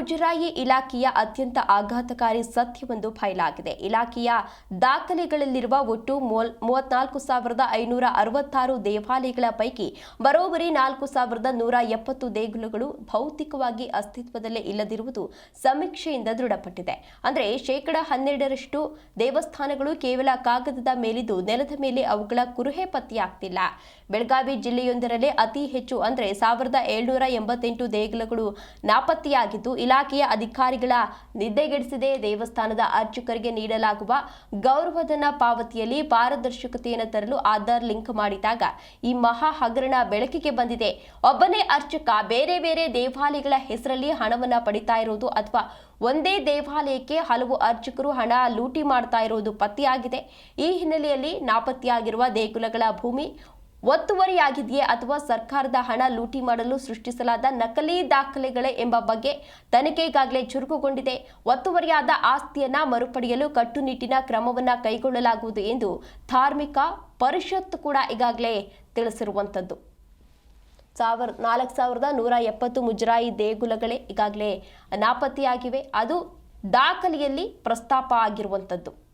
ಮುಜರಾಯಿ ಇಲಾಖೆಯ ಅತ್ಯಂತ ಆಘಾತಕಾರಿ ಸತ್ಯವೊಂದು ಫೈಲಾಗಿದೆ. ಇಲಾಖೆಯ ದಾಖಲೆಗಳಲ್ಲಿರುವ ಒಟ್ಟು ಮೂವತ್ನಾಲ್ಕು ಸಾವಿರದ ಐನೂರ ಅರವತ್ತಾರು ದೇವಾಲಯಗಳ ಪೈಕಿ ಬರೋಬರಿ ನಾಲ್ಕು ಸಾವಿರದ ನೂರ ಎಪ್ಪತ್ತು ದೇಗುಲಗಳು ಭೌತಿಕವಾಗಿ ಅಸ್ತಿತ್ವದಲ್ಲೇ ಇಲ್ಲದಿರುವುದು ಸಮೀಕ್ಷೆಯಿಂದ ದೃಢಪಟ್ಟಿದೆ. ಅಂದರೆ ಶೇಕಡ ಹನ್ನೆರಡರಷ್ಟು ದೇವಸ್ಥಾನಗಳು ಕೇವಲ ಕಾಗದದ ಮೇಲಿದ್ದು ನೆಲದ ಮೇಲೆ ಅವುಗಳ ಕುರುಹೆ ಪತ್ತೆಯಾಗ್ತಿಲ್ಲ. ಬೆಳಗಾವಿ ಜಿಲ್ಲೆಯೊಂದರಲ್ಲೇ ಅತಿ ಹೆಚ್ಚು ಅಂದರೆ ಸಾವಿರದ ಏಳ್ನೂರ ಎಂಬತ್ತೆಂಟು ದೇಗುಲಗಳು ನಾಪತ್ತೆಯಾಗಿದ್ದು ಇಲಾಖೆಯ ಅಧಿಕಾರಿಗಳ ನಿದ್ದೆಗೆಡಿಸಿದೆ ದೇವಸ್ಥಾನದ ಅರ್ಚಕರಿಗೆ ನೀಡಲಾಗುವ ಗೌರವಧನ ಪಾವತಿಯಲ್ಲಿ ಪಾರದರ್ಶಕತೆಯನ್ನು ತರಲು ಆಧಾರ್ ಲಿಂಕ್ ಮಾಡಿದಾಗ ಈ ಮಹಾ ಹಗರಣ ಬೆಳಕಿಗೆ ಬಂದಿದೆ. ಒಬ್ಬನೇ ಅರ್ಚಕ ಬೇರೆ ಬೇರೆ ದೇವಾಲಯಗಳ ಹೆಸರಲ್ಲಿ ಹಣವನ್ನು ಪಡಿತಾ ಇರೋದು ಅಥವಾ ಒಂದೇ ದೇವಾಲಯಕ್ಕೆ ಹಲವು ಅರ್ಚಕರು ಹಣ ಲೂಟಿ ಮಾಡ್ತಾ ಇರೋದು ಪತ್ತೆಯಾಗಿದೆ. ಈ ಹಿನ್ನೆಲೆಯಲ್ಲಿ ನಾಪತ್ತೆಯಾಗಿರುವ ದೇಗುಲಗಳ ಭೂಮಿ ಒತ್ತುವರಿಯಾಗಿದೆಯೇ ಅಥವಾ ಸರ್ಕಾರದ ಹಣ ಲೂಟಿ ಮಾಡಲು ಸೃಷ್ಟಿಸಲಾದ ನಕಲಿ ದಾಖಲೆಗಳೇ ಎಂಬ ಬಗ್ಗೆ ತನಿಖೆ ಈಗಾಗಲೇ ಚುರುಕುಗೊಂಡಿದೆ. ಒತ್ತುವರಿಯಾದ ಆಸ್ತಿಯನ್ನ ಮರುಪಡೆಯಲು ಕಟ್ಟುನಿಟ್ಟಿನ ಕ್ರಮವನ್ನ ಕೈಗೊಳ್ಳಲಾಗುವುದು ಎಂದು ಧಾರ್ಮಿಕ ಪರಿಷತ್ ಕೂಡ ಈಗಾಗಲೇ ತಿಳಿಸಿರುವಂಥದ್ದು. ಸಾವಿರ, ನಾಲ್ಕು ಸಾವಿರದ ನೂರ ಎಪ್ಪತ್ತು ಮುಜರಾಯಿ ದೇಗುಲಗಳೇ ಈಗಾಗಲೇ ನಾಪತ್ತೆಯಾಗಿವೆ. ಅದು ದಾಖಲೆಯಲ್ಲಿ ಪ್ರಸ್ತಾಪ ಆಗಿರುವಂಥದ್ದು.